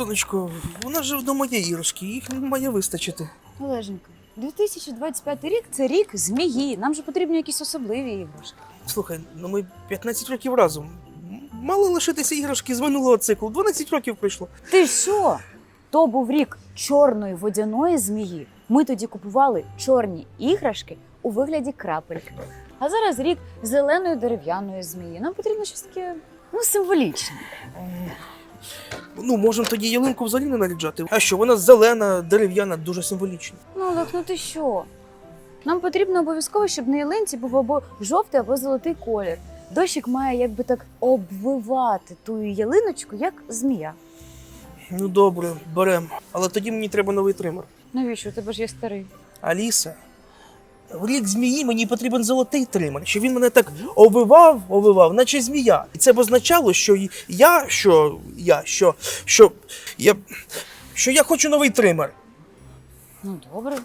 сонечко, вона ж вдома є іграшки, їх має вистачити. Олеженька, 2025 рік це рік змії. Нам же потрібні якісь особливі іграшки. Слухай, ну ми 15 років разом. Мали лишитися іграшки з минулого циклу. 12 років пройшло. Ти що? То був рік чорної водяної змії. Ми тоді купували чорні іграшки у вигляді крапельки. А зараз рік зеленої дерев'яної змії. Нам потрібно щось таке ну, символічне. Ну, можемо тоді ялинку взагалі не наряджати. А що, вона зелена, дерев'яна, дуже символічна. Ну, Олег, ну ти що? Нам потрібно обов'язково, щоб на ялинці був або жовтий, або золотий колір. Дощик має якби так обвивати ту ялиночку, як змія. Ну добре, беремо. Але тоді мені треба новий тример. Навіщо? У тебе ж є старий. Аліса, рік змії мені потрібен золотий тример, щоб він мене так овивав, овивав, наче змія. І це б означало, що я, що я, що, що я, що я хочу новий тример. Ну, добре.